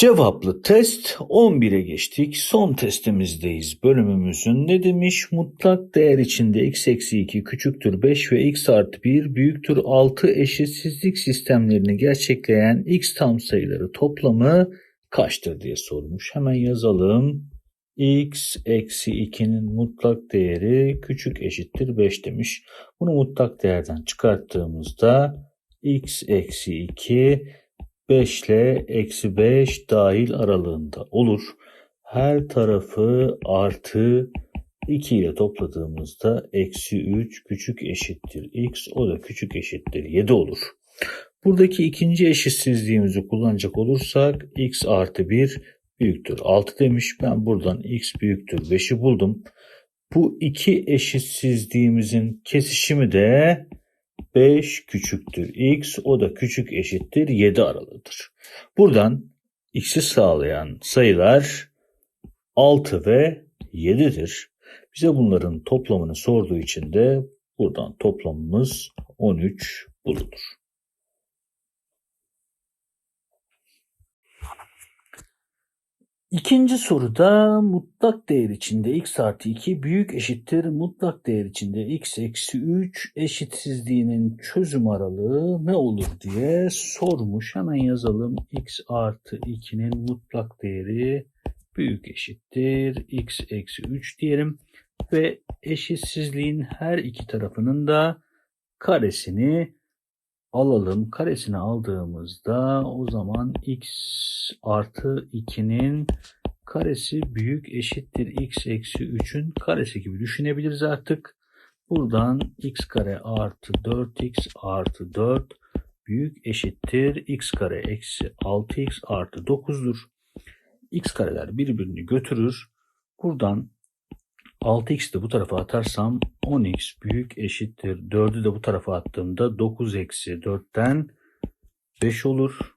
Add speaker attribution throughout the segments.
Speaker 1: Cevaplı test 11'e geçtik. Son testimizdeyiz. Bölümümüzün ne demiş? Mutlak değer içinde x eksi 2 küçüktür 5 ve x artı 1 büyüktür 6 eşitsizlik sistemlerini gerçekleyen x tam sayıları toplamı kaçtır diye sormuş. Hemen yazalım. x eksi 2'nin mutlak değeri küçük eşittir 5 demiş. Bunu mutlak değerden çıkarttığımızda x eksi 2 5 ile eksi 5 dahil aralığında olur. Her tarafı artı 2 ile topladığımızda eksi 3 küçük eşittir x o da küçük eşittir 7 olur. Buradaki ikinci eşitsizliğimizi kullanacak olursak x artı 1 büyüktür 6 demiş. Ben buradan x büyüktür 5'i buldum. Bu iki eşitsizliğimizin kesişimi de 5 küçüktür x o da küçük eşittir 7 aralığıdır. Buradan x'i sağlayan sayılar 6 ve 7'dir. Bize bunların toplamını sorduğu için de buradan toplamımız 13 bulunur. İkinci soruda mutlak değer içinde x artı 2 büyük eşittir. Mutlak değer içinde x eksi 3 eşitsizliğinin çözüm aralığı ne olur diye sormuş. Hemen yazalım. X artı 2'nin mutlak değeri büyük eşittir. X eksi 3 diyelim. Ve eşitsizliğin her iki tarafının da karesini alalım. Karesini aldığımızda o zaman x artı 2'nin karesi büyük eşittir x eksi 3'ün karesi gibi düşünebiliriz artık. Buradan x kare artı 4x artı 4 büyük eşittir x kare eksi 6x artı 9'dur. x kareler birbirini götürür. Buradan 6x de bu tarafa atarsam 10x büyük eşittir. 4'ü de bu tarafa attığımda 9 eksi 4'ten 5 olur.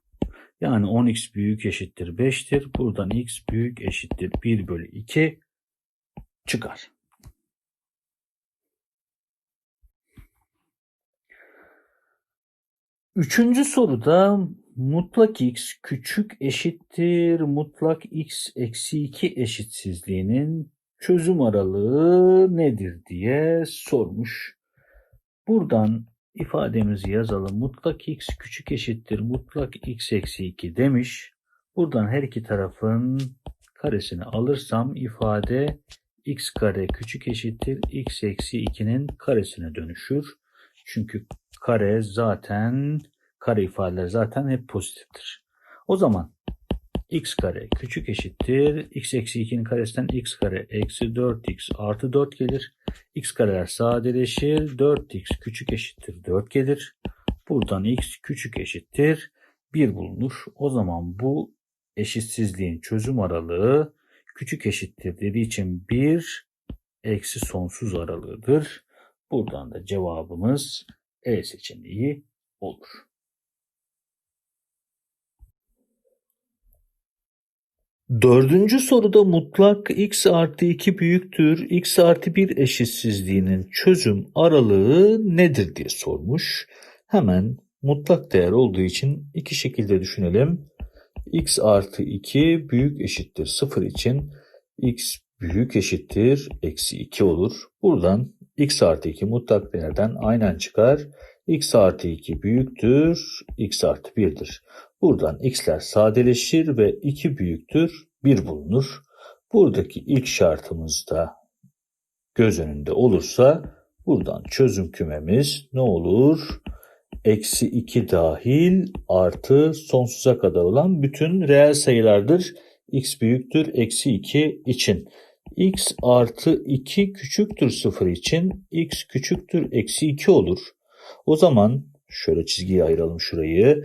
Speaker 1: Yani 10x büyük eşittir 5'tir. Buradan x büyük eşittir 1 bölü 2 çıkar. Üçüncü soruda mutlak x küçük eşittir mutlak x eksi 2 eşitsizliğinin çözüm aralığı nedir diye sormuş. Buradan ifademizi yazalım. Mutlak x küçük eşittir mutlak x eksi 2 demiş. Buradan her iki tarafın karesini alırsam ifade x kare küçük eşittir x eksi 2'nin karesine dönüşür. Çünkü kare zaten kare ifadeler zaten hep pozitiftir. O zaman x kare küçük eşittir. x eksi 2'nin karesinden x kare eksi 4x artı 4 gelir. x kareler sadeleşir. 4x küçük eşittir 4 gelir. Buradan x küçük eşittir 1 bulunur. O zaman bu eşitsizliğin çözüm aralığı küçük eşittir dediği için 1 eksi sonsuz aralığıdır. Buradan da cevabımız E seçeneği olur. Dördüncü soruda mutlak x artı 2 büyüktür x artı 1 eşitsizliğinin çözüm aralığı nedir diye sormuş. Hemen mutlak değer olduğu için iki şekilde düşünelim. x artı 2 büyük eşittir 0 için x büyük eşittir eksi 2 olur. Buradan x artı 2 mutlak değerden aynen çıkar. x artı 2 büyüktür x artı 1'dir. Buradan x'ler sadeleşir ve 2 büyüktür 1 bulunur. Buradaki ilk şartımız da göz önünde olursa buradan çözüm kümemiz ne olur? Eksi 2 dahil artı sonsuza kadar olan bütün reel sayılardır. x büyüktür eksi 2 için. x artı 2 küçüktür 0 için x küçüktür eksi 2 olur. O zaman şöyle çizgiyi ayıralım şurayı.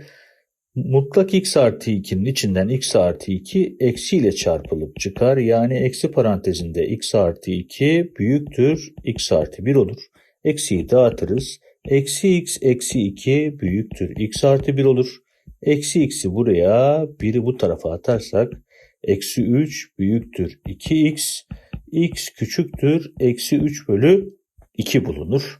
Speaker 1: Mutlak x artı 2'nin içinden x artı 2 eksi ile çarpılıp çıkar. Yani eksi parantezinde x artı 2 büyüktür x artı 1 olur. Eksiyi dağıtırız. Eksi x eksi 2 büyüktür x artı 1 olur. Eksi x'i buraya 1'i bu tarafa atarsak eksi 3 büyüktür 2x. x küçüktür eksi 3 bölü 2 bulunur.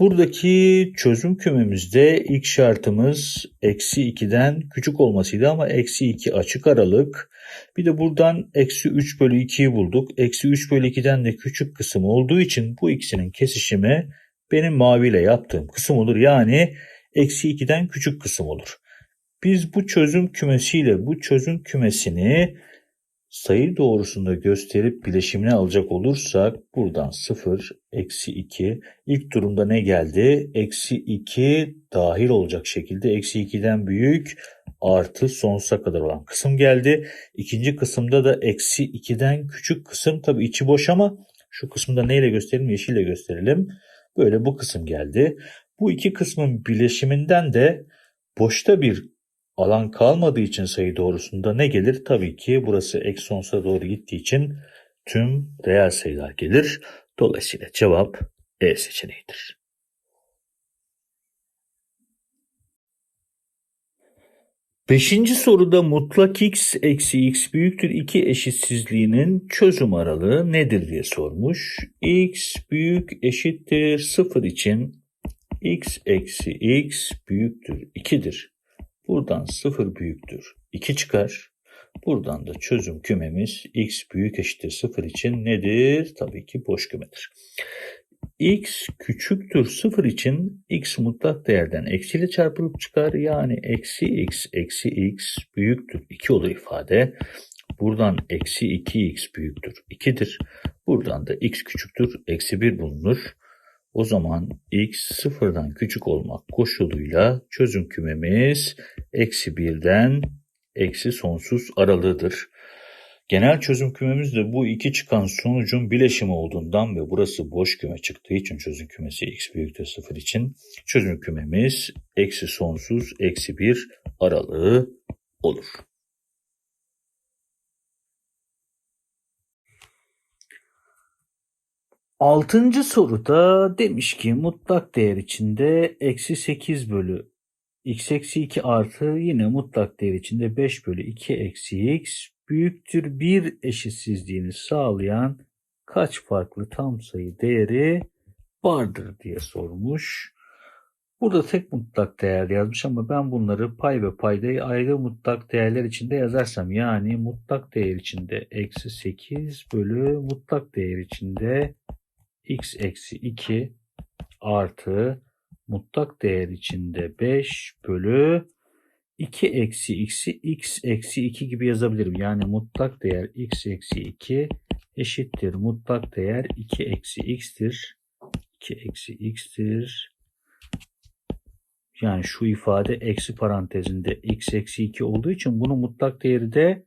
Speaker 1: Buradaki çözüm kümemizde ilk şartımız eksi 2'den küçük olmasıydı ama eksi 2 açık aralık. Bir de buradan eksi 3 bölü 2'yi bulduk. Eksi 3 bölü 2'den de küçük kısım olduğu için bu ikisinin kesişimi benim maviyle yaptığım kısım olur. Yani eksi 2'den küçük kısım olur. Biz bu çözüm kümesiyle bu çözüm kümesini sayı doğrusunda gösterip bileşimini alacak olursak buradan 0, eksi 2. İlk durumda ne geldi? Eksi 2 dahil olacak şekilde eksi 2'den büyük artı sonsuza kadar olan kısım geldi. İkinci kısımda da eksi 2'den küçük kısım tabi içi boş ama şu kısımda neyle gösterelim? Yeşille gösterelim. Böyle bu kısım geldi. Bu iki kısmın bileşiminden de boşta bir alan kalmadığı için sayı doğrusunda ne gelir? Tabii ki burası eksi sonsuza doğru gittiği için tüm reel sayılar gelir. Dolayısıyla cevap E seçeneğidir. Beşinci soruda mutlak x eksi x büyüktür 2 eşitsizliğinin çözüm aralığı nedir diye sormuş. x büyük eşittir 0 için x eksi x büyüktür 2'dir. Buradan 0 büyüktür 2 çıkar. Buradan da çözüm kümemiz x büyük eşittir 0 için nedir? Tabii ki boş kümedir. x küçüktür 0 için x mutlak değerden eksiyle çarpılıp çıkar. Yani eksi x eksi x büyüktür 2 olur ifade. Buradan eksi 2x büyüktür 2'dir. Buradan da x küçüktür eksi 1 bulunur. O zaman x sıfırdan küçük olmak koşuluyla çözüm kümemiz eksi birden eksi sonsuz aralığıdır. Genel çözüm kümemiz de bu iki çıkan sonucun bileşimi olduğundan ve burası boş küme çıktığı için çözüm kümesi x büyüktür sıfır için çözüm kümemiz eksi sonsuz eksi bir aralığı olur. Altıncı soruda demiş ki mutlak değer içinde eksi 8 bölü x eksi 2 artı yine mutlak değer içinde 5 bölü 2 eksi x büyüktür 1 eşitsizliğini sağlayan kaç farklı tam sayı değeri vardır diye sormuş. Burada tek mutlak değer yazmış ama ben bunları pay ve paydayı ayrı mutlak değerler içinde yazarsam yani mutlak değer içinde eksi 8 bölü mutlak değer içinde x eksi 2 artı mutlak değer içinde 5 bölü 2 eksi x'i x eksi 2 gibi yazabilirim. Yani mutlak değer x eksi 2 eşittir. Mutlak değer 2 eksi x'tir. 2 eksi x'tir. Yani şu ifade eksi parantezinde x eksi 2 olduğu için bunun mutlak değeri de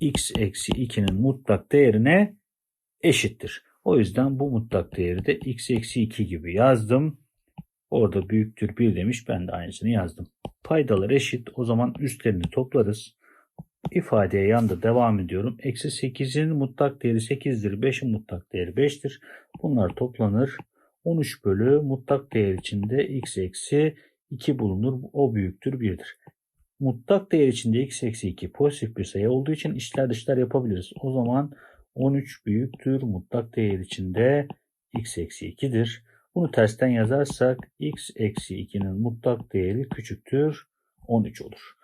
Speaker 1: x eksi 2'nin mutlak değerine eşittir. O yüzden bu mutlak değeri de x eksi 2 gibi yazdım. Orada büyüktür 1 demiş. Ben de aynısını yazdım. Paydalar eşit. O zaman üstlerini toplarız. İfadeye yanda devam ediyorum. Eksi 8'in mutlak değeri 8'dir. 5'in mutlak değeri 5'tir. Bunlar toplanır. 13 bölü mutlak değer içinde x eksi 2 bulunur. O büyüktür 1'dir. Mutlak değer içinde x eksi 2 pozitif bir sayı olduğu için içler dışlar yapabiliriz. O zaman 13 büyüktür mutlak değer içinde x eksi 2'dir. Bunu tersten yazarsak x eksi 2'nin mutlak değeri küçüktür 13 olur.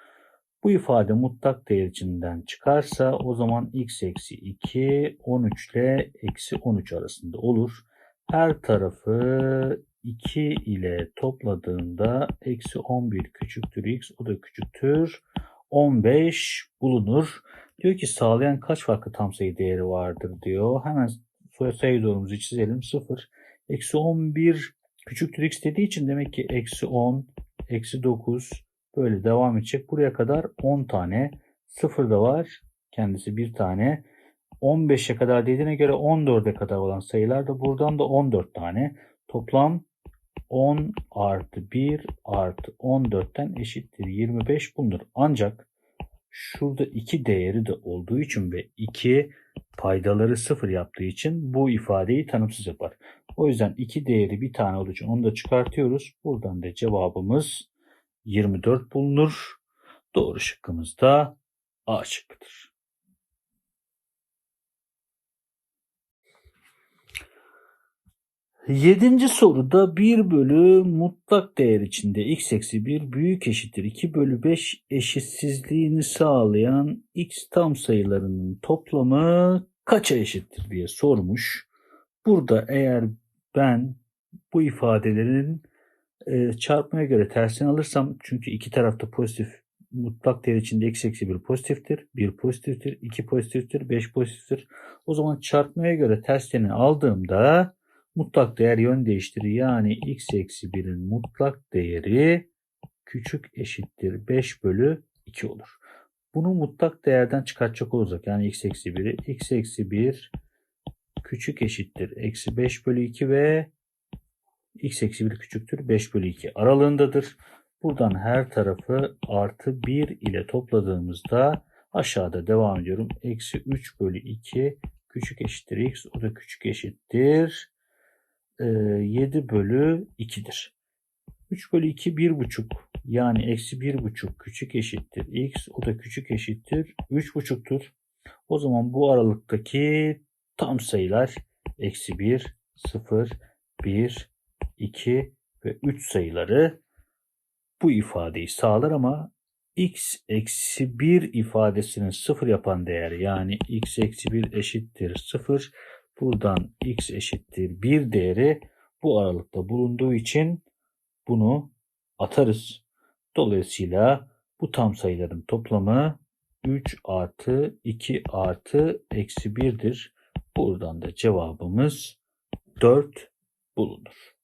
Speaker 1: Bu ifade mutlak değer içinden çıkarsa o zaman x eksi 2 13 ile eksi 13 arasında olur. Her tarafı 2 ile topladığında eksi 11 küçüktür x o da küçüktür 15 bulunur. Diyor ki sağlayan kaç farklı tam sayı değeri vardır diyor. Hemen sayı doğrumuzu çizelim. 0, eksi 11 küçüktür x dediği için demek ki eksi 10, eksi 9 böyle devam edecek. Buraya kadar 10 tane. 0 da var. Kendisi bir tane. 15'e kadar dediğine göre 14'e kadar olan sayılar da buradan da 14 tane. Toplam 10 artı 1 artı 14'ten eşittir 25 bulunur. Ancak şurada 2 değeri de olduğu için ve 2 paydaları 0 yaptığı için bu ifadeyi tanımsız yapar. O yüzden 2 değeri bir tane olduğu için onu da çıkartıyoruz. Buradan da cevabımız 24 bulunur. Doğru şıkkımız da A şıkkıdır. Yedinci soruda 1 bölü mutlak değer içinde x eksi 1 büyük eşittir 2 bölü 5 eşitsizliğini sağlayan x tam sayılarının toplamı kaça eşittir diye sormuş. Burada eğer ben bu ifadelerin e, çarpmaya göre tersini alırsam çünkü iki tarafta pozitif mutlak değer içinde x eksi 1 pozitiftir, 1 pozitiftir, 2 pozitiftir, 5 pozitiftir. O zaman çarpmaya göre tersini aldığımda mutlak değer yön değiştirir. Yani x eksi 1'in mutlak değeri küçük eşittir 5 bölü 2 olur. Bunu mutlak değerden çıkartacak olacak. Yani x eksi 1'i x eksi 1 küçük eşittir. Eksi 5 bölü 2 ve x eksi 1 küçüktür 5 bölü 2 aralığındadır. Buradan her tarafı artı 1 ile topladığımızda aşağıda devam ediyorum. Eksi 3 bölü 2 küçük eşittir x o da küçük eşittir 7 bölü 2'dir. 3 bölü 2 1,5 yani eksi 1,5 küçük eşittir x o da küçük eşittir 3,5'tur. O zaman bu aralıktaki tam sayılar eksi 1, 0, 1, 2 ve 3 sayıları bu ifadeyi sağlar ama x eksi 1 ifadesinin 0 yapan değeri yani x eksi 1 eşittir 0 buradan x eşittir 1 değeri bu aralıkta bulunduğu için bunu atarız. Dolayısıyla bu tam sayıların toplamı 3 artı 2 artı eksi 1'dir. Buradan da cevabımız 4 bulunur.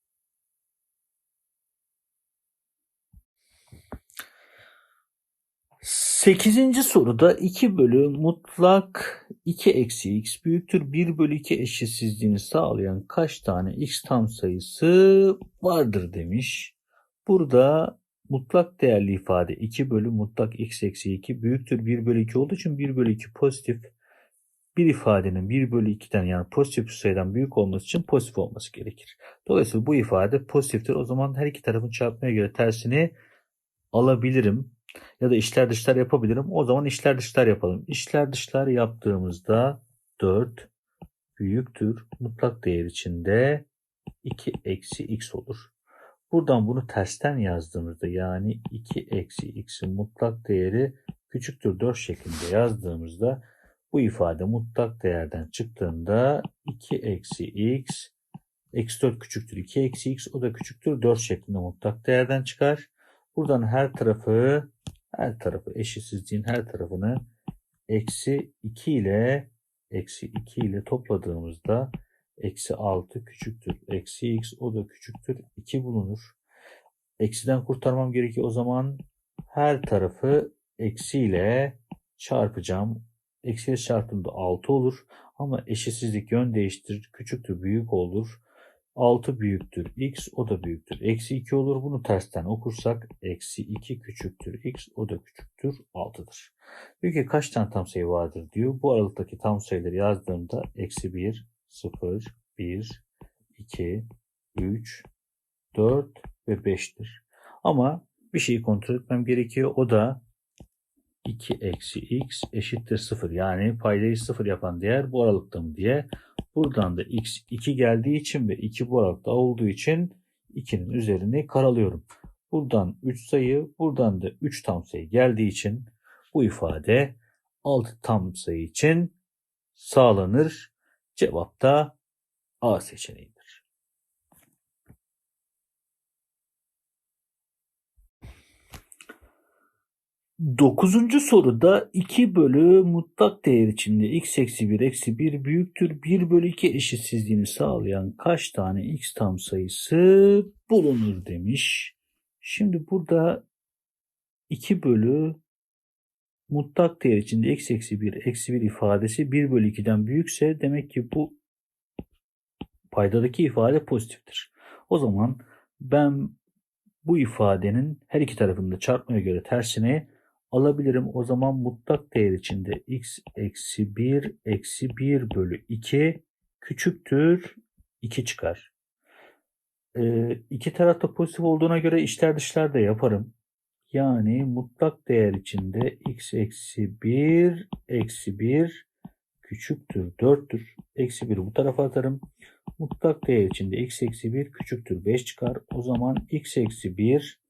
Speaker 1: Sekizinci soruda 2 bölü mutlak 2 eksi x büyüktür 1 bölü 2 eşitsizliğini sağlayan kaç tane x tam sayısı vardır demiş. Burada mutlak değerli ifade 2 bölü mutlak x eksi 2 büyüktür 1 bölü 2 olduğu için 1 bölü 2 pozitif. Bir ifadenin 1 bölü 2'den yani pozitif sayıdan büyük olması için pozitif olması gerekir. Dolayısıyla bu ifade pozitiftir. O zaman her iki tarafın çarpmaya göre tersini alabilirim ya da içler dışlar yapabilirim. O zaman içler dışlar yapalım. İçler dışlar yaptığımızda 4 büyüktür. Mutlak değer içinde 2 eksi x olur. Buradan bunu tersten yazdığımızda yani 2 eksi x'in mutlak değeri küçüktür 4 şeklinde yazdığımızda bu ifade mutlak değerden çıktığında 2 eksi x eksi 4 küçüktür 2 eksi x o da küçüktür 4 şeklinde mutlak değerden çıkar. Buradan her tarafı her tarafı eşitsizliğin her tarafını eksi 2 ile eksi 2 ile topladığımızda eksi 6 küçüktür. Eksi x o da küçüktür. 2 bulunur. Eksiden kurtarmam gerekiyor. O zaman her tarafı eksi ile çarpacağım. Eksi ile çarptığımda 6 olur. Ama eşitsizlik yön değiştirir. Küçüktür, büyük olur. 6 büyüktür x o da büyüktür. Eksi 2 olur. Bunu tersten okursak eksi 2 küçüktür x o da küçüktür 6'dır. Diyor ki kaç tane tam sayı vardır diyor. Bu aralıktaki tam sayıları yazdığımda eksi 1, 0, 1, 2, 3, 4 ve 5'tir. Ama bir şeyi kontrol etmem gerekiyor. O da 2 eksi x eşittir 0. Yani paydayı 0 yapan değer bu aralıkta mı diye. Buradan da x 2 geldiği için ve 2 bu aralıkta olduğu için 2'nin üzerini karalıyorum. Buradan 3 sayı, buradan da 3 tam sayı geldiği için bu ifade 6 tam sayı için sağlanır. Cevap da A seçeneği. Dokuzuncu soruda 2 bölü mutlak değer içinde x eksi 1 eksi 1 büyüktür 1 bölü 2 eşitsizliğini sağlayan kaç tane x tam sayısı bulunur demiş. Şimdi burada 2 bölü mutlak değer içinde x eksi 1 eksi 1 ifadesi 1 bölü 2'den büyükse demek ki bu paydadaki ifade pozitiftir. O zaman ben bu ifadenin her iki tarafında çarpmaya göre tersine alabilirim. O zaman mutlak değer içinde x eksi 1 eksi 1 bölü 2 küçüktür 2 çıkar. Ee, iki tarafta pozitif olduğuna göre içler dışlar da yaparım. Yani mutlak değer içinde x eksi 1 eksi 1 küçüktür 4'tür. Eksi 1'i bu tarafa atarım. Mutlak değer içinde x eksi 1 küçüktür 5 çıkar. O zaman x eksi 1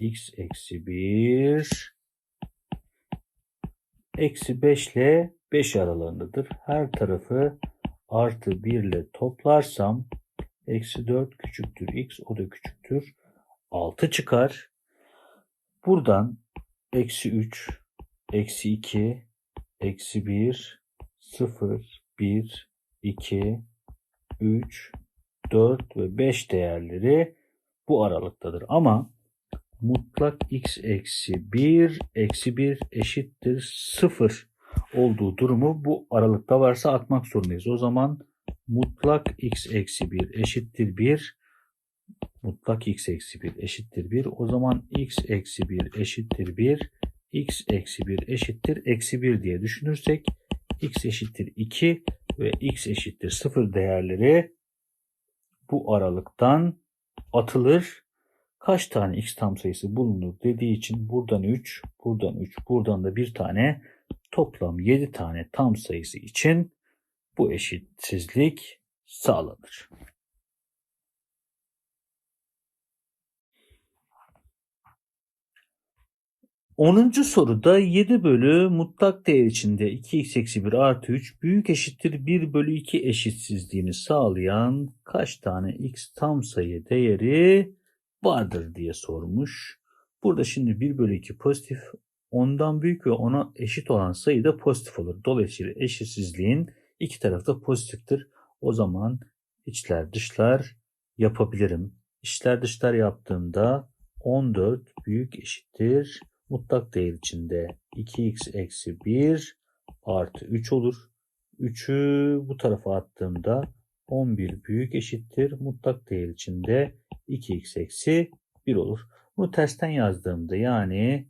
Speaker 1: x eksi 1 eksi 5 ile 5 aralarındadır. Her tarafı artı 1 ile toplarsam eksi 4 küçüktür x o da küçüktür 6 çıkar. Buradan eksi 3 eksi 2 eksi 1 0 1 2 3 4 ve 5 değerleri bu aralıktadır. Ama mutlak x eksi 1 eksi 1 eşittir 0 olduğu durumu bu aralıkta varsa atmak zorundayız. O zaman mutlak x eksi 1 eşittir 1 mutlak x eksi 1 eşittir 1 o zaman x eksi 1 eşittir 1 x eksi 1 eşittir eksi 1 diye düşünürsek x eşittir 2 ve x eşittir 0 değerleri bu aralıktan atılır. Kaç tane x tam sayısı bulunur dediği için buradan 3, buradan 3, buradan da bir tane toplam 7 tane tam sayısı için bu eşitsizlik sağlanır. 10. soruda 7 bölü mutlak değer içinde 2x eksi 1 artı 3 büyük eşittir 1 bölü 2 eşitsizliğini sağlayan kaç tane x tam sayı değeri vardır diye sormuş. Burada şimdi 1 bölü 2 pozitif ondan büyük ve ona eşit olan sayı da pozitif olur. Dolayısıyla eşitsizliğin iki tarafı da pozitiftir. O zaman içler dışlar yapabilirim. İçler dışlar yaptığımda 14 büyük eşittir mutlak değer içinde 2x eksi 1 artı 3 olur. 3'ü bu tarafa attığımda 11 büyük eşittir. Mutlak değer içinde 2x eksi 1 olur. Bunu tersten yazdığımda yani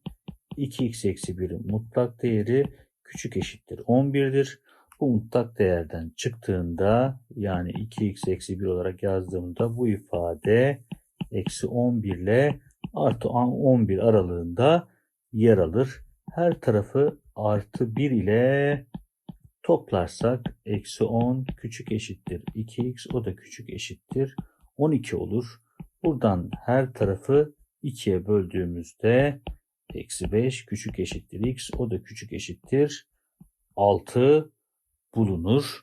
Speaker 1: 2x eksi 1 mutlak değeri küçük eşittir 11'dir. Bu mutlak değerden çıktığında yani 2x eksi 1 olarak yazdığımda bu ifade eksi 11 ile artı 11 aralığında yer alır. Her tarafı artı 1 ile toplarsak eksi 10 küçük eşittir 2x o da küçük eşittir 12 olur. Buradan her tarafı 2'ye böldüğümüzde eksi 5 küçük eşittir x o da küçük eşittir 6 bulunur.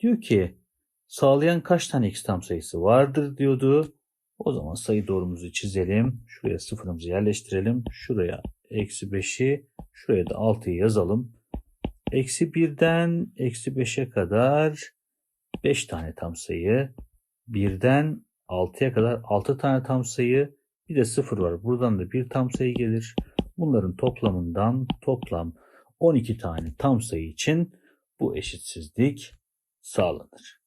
Speaker 1: Diyor ki sağlayan kaç tane x tam sayısı vardır diyordu. O zaman sayı doğrumuzu çizelim. Şuraya sıfırımızı yerleştirelim. Şuraya eksi 5'i şuraya da 6'yı yazalım. Eksi 1'den eksi 5'e kadar 5 tane tam sayı. 1'den 6'ya kadar 6 tane tam sayı. Bir de 0 var. Buradan da bir tam sayı gelir. Bunların toplamından toplam 12 tane tam sayı için bu eşitsizlik sağlanır.